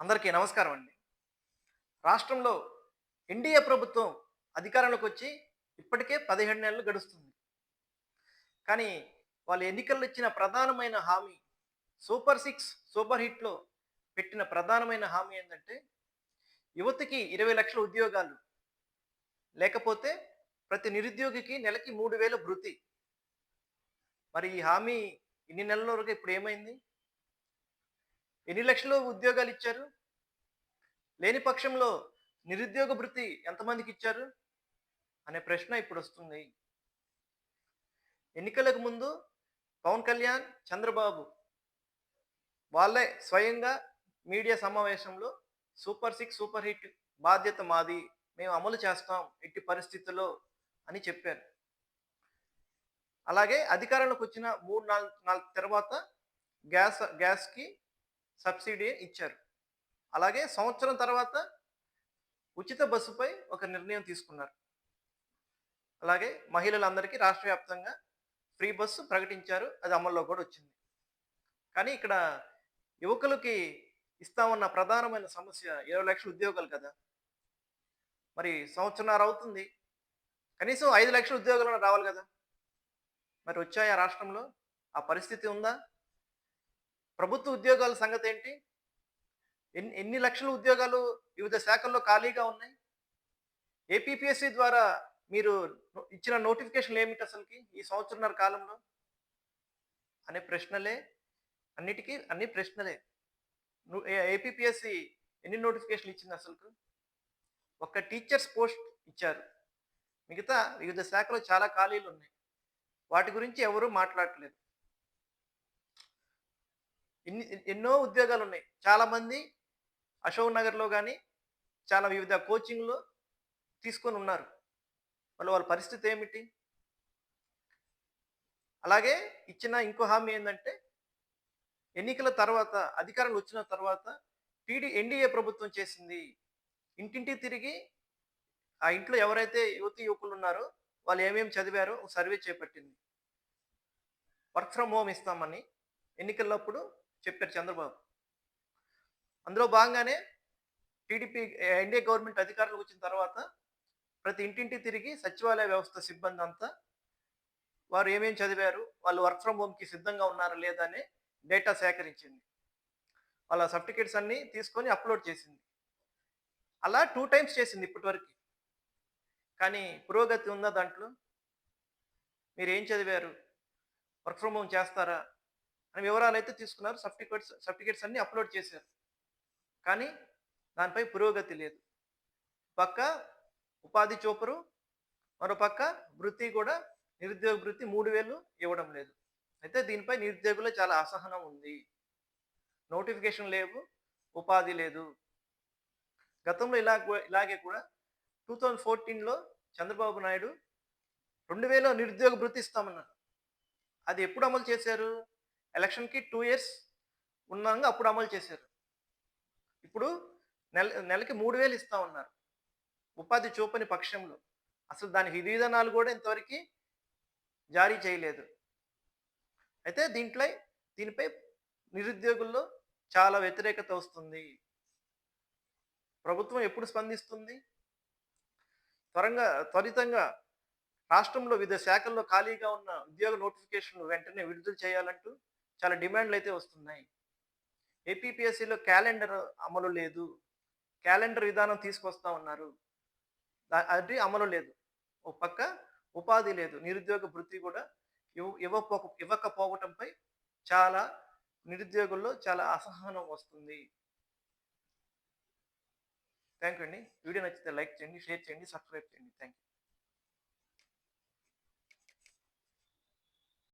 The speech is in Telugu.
అందరికీ నమస్కారం అండి. రాష్ట్రంలో ఎన్డీఏ ప్రభుత్వం అధికారంలోకి వచ్చి ఇప్పటికే పదిహేడు నెలలు గడుస్తుంది. కానీ వాళ్ళు ఎన్నికల్లో ఇచ్చిన ప్రధానమైన హామీ సూపర్ సిక్స్ సూపర్ హిట్లో పెట్టిన ప్రధానమైన హామీ ఏంటంటే యువతకి ఇరవై లక్షల ఉద్యోగాలు లేకపోతే ప్రతి నిరుద్యోగికి నెలకి మూడు వేల భృతి మరి ఈ హామీ ఇన్ని నెలల వరకు ఇప్పుడు ఏమైంది? ఎన్ని లక్షలు ఉద్యోగాలు ఇచ్చారు? లేని పక్షంలో నిరుద్యోగ వృత్తి ఎంతమందికి ఇచ్చారు? అనే ప్రశ్న ఇప్పుడు వస్తుంది. ఎన్నికలకు ముందు పవన్ కళ్యాణ్ చంద్రబాబు వాళ్ళే స్వయంగా మీడియా సమావేశంలో సూపర్ సిక్స్ సూపర్ హిట్ బాధ్యత మాది మేము అమలు చేస్తాం ఎట్టి పరిస్థితుల్లో అని చెప్పారు. అలాగే అధికారంలోకి వచ్చిన మూడు నాలుగు నాలుగు తర్వాత గ్యాస్ గ్యాస్కి సబ్సిడీ ఇచ్చారు. అలాగే సంవత్సరం తర్వాత ఉచిత బస్సుపై ఒక నిర్ణయం తీసుకున్నారు. అలాగే మహిళలందరికీ రాష్ట్ర వ్యాప్తంగా ఫ్రీ బస్సు ప్రకటించారు. అది అమల్లో కూడా వచ్చింది. కానీ ఇక్కడ యువకులకి ఇస్తామన్న ప్రధానమైన సమస్య ఇరవై లక్షల ఉద్యోగాలు కదా. మరి సంవత్సరాలు అవుతుంది. కనీసం ఐదు లక్షల ఉద్యోగాలు రావాలి కదా. మరి వచ్చాయా రాష్ట్రంలో? ఆ పరిస్థితి ఉందా? ప్రభుత్వ ఉద్యోగాల సంగతి ఏంటి? ఎన్ని ఎన్ని లక్షల ఉద్యోగాలు వివిధ శాఖల్లో ఖాళీగా ఉన్నాయి? ఏపీపీఎస్సీ ద్వారా మీరు ఇచ్చిన నోటిఫికేషన్లు ఏమిటి అసలుకి ఈ సంవత్సరంన్నర కాలంలో? అనే ప్రశ్నలే అన్నిటికీ అన్ని ప్రశ్నలే. ఏపీపీఎస్సి ఎన్ని నోటిఫికేషన్లు ఇచ్చింది అసలుకు? ఒక్క టీచర్స్ పోస్ట్ ఇచ్చారు. మిగతా వివిధ శాఖలో చాలా ఖాళీలు ఉన్నాయి. వాటి గురించి ఎవరు మాట్లాడట్లేదు. ఎన్ని ఎన్నో ఉద్యోగాలు ఉన్నాయి చాలామంది అశోక్ నగర్లో కానీ చాలా వివిధ కోచింగ్లో తీసుకొని ఉన్నారు. వాళ్ళు వాళ్ళ పరిస్థితి ఏమిటి? అలాగే ఇచ్చిన ఇంకో హామీ ఏంటంటే ఎన్నికల తర్వాత అధికారంలో వచ్చిన తర్వాత టీడీ ఎన్డీఏ ప్రభుత్వం చేసింది. ఇంటింటి తిరిగి ఆ ఇంట్లో ఎవరైతే యువతి యువకులు ఉన్నారో వాళ్ళు ఏమేమి చదివారో ఒక సర్వే చేపట్టింది. వర్క్ ఫ్రమ్ హోమ్ ఇస్తామని ఎన్నికలప్పుడు చెప్పారు చంద్రబాబు. అందులో భాగంగానే టీడీపీ ఎన్డీఏ గవర్నమెంట్ అధికారులకు వచ్చిన తర్వాత ప్రతి ఇంటింటి తిరిగి సచివాలయ వ్యవస్థ సిబ్బంది అంతా వారు ఏమేమి చదివారు వాళ్ళు వర్క్ ఫ్రమ్ హోమ్కి సిద్ధంగా ఉన్నారా లేదా అని డేటా సేకరించింది. వాళ్ళ సర్టిఫికేట్స్ అన్నీ తీసుకొని అప్లోడ్ చేసింది. అలా టూ టైమ్స్ చేసింది ఇప్పటివరకు. కానీ పురోగతి ఉందా దాంట్లో? మీరు ఏం చదివారు? వర్క్ ఫ్రమ్ హోమ్ చేస్తారా? అని వివరాలు అయితే తీసుకున్నారు. సర్టిఫికేట్స్ సర్టిఫికేట్స్ అన్నీ అప్లోడ్ చేశారు. కానీ దానిపై పురోగతి లేదు. పక్క ఉపాధి చూపరు మరో పక్క వృత్తి కూడా నిరుద్యోగ వృత్తి మూడు వేలు ఇవ్వడం లేదు. అయితే దీనిపై నిరుద్యోగులు చాలా అసహనం ఉంది. నోటిఫికేషన్ లేవు ఉపాధి లేదు. గతంలో ఇలా ఇలాగే కూడా టూ థౌజండ్ ఫోర్టీన్లో చంద్రబాబు నాయుడు రెండు వేల నిరుద్యోగ వృత్తి ఇస్తామన్నారు. అది ఎప్పుడు అమలు చేశారు? ఎలక్షన్కి టూ ఇయర్స్ ఉన్నాక అప్పుడు అమలు చేశారు. ఇప్పుడు నెల నెలకి మూడు వేలు ఇస్తా ఉన్నారు. ఉపాధి చూపని పక్షంలో. అసలు దాని విధి విధానాలు కూడా ఇంతవరకు జారీ చేయలేదు. అయితే దీంట్లో దీనిపై నిరుద్యోగుల్లో చాలా వ్యతిరేకత వస్తుంది. ప్రభుత్వం ఎప్పుడు స్పందిస్తుంది? త్వరగా త్వరితంగా రాష్ట్రంలో వివిధ శాఖల్లో ఖాళీగా ఉన్న ఉద్యోగ నోటిఫికేషన్లు వెంటనే విడుదల చేయాలంటూ చాలా డిమాండ్లు అయితే వస్తున్నాయి ఏపీపీఎస్సీలో క్యాలెండర్ అమలు లేదు. క్యాలెండర్ విధానం తీసుకొస్తా ఉన్నారు. అది అమలు లేదు. ఒక పక్క ఉపాధి లేదు. నిరుద్యోగ వృత్తి కూడా ఇవ్వపో ఇవ్వకపోవటంపై చాలా నిరుద్యోగుల్లో చాలా అసహనం వస్తుంది. థ్యాంక్ యూ అండి. వీడియో నచ్చితే లైక్ చేయండి షేర్ చేయండి సబ్స్క్రైబ్ చేయండి. Thank you